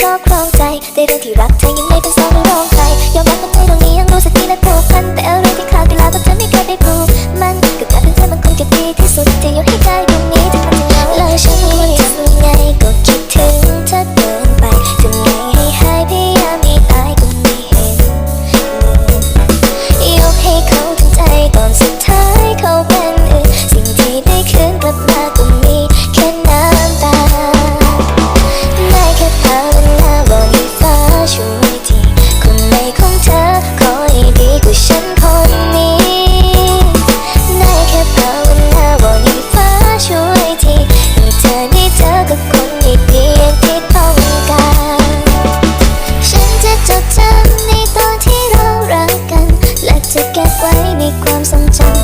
อได้ครองใจแต่เรื่องที่รักเธอยังไม่เป็นสองหรือรองใครยอมรับมันในตรงนี้ยังรู้สึกดีและผูกพันแต่อะไรที่ขาดไปแล้วก็เธอไม่เคยได้รู้มันก็ ว้ในความทรงจำ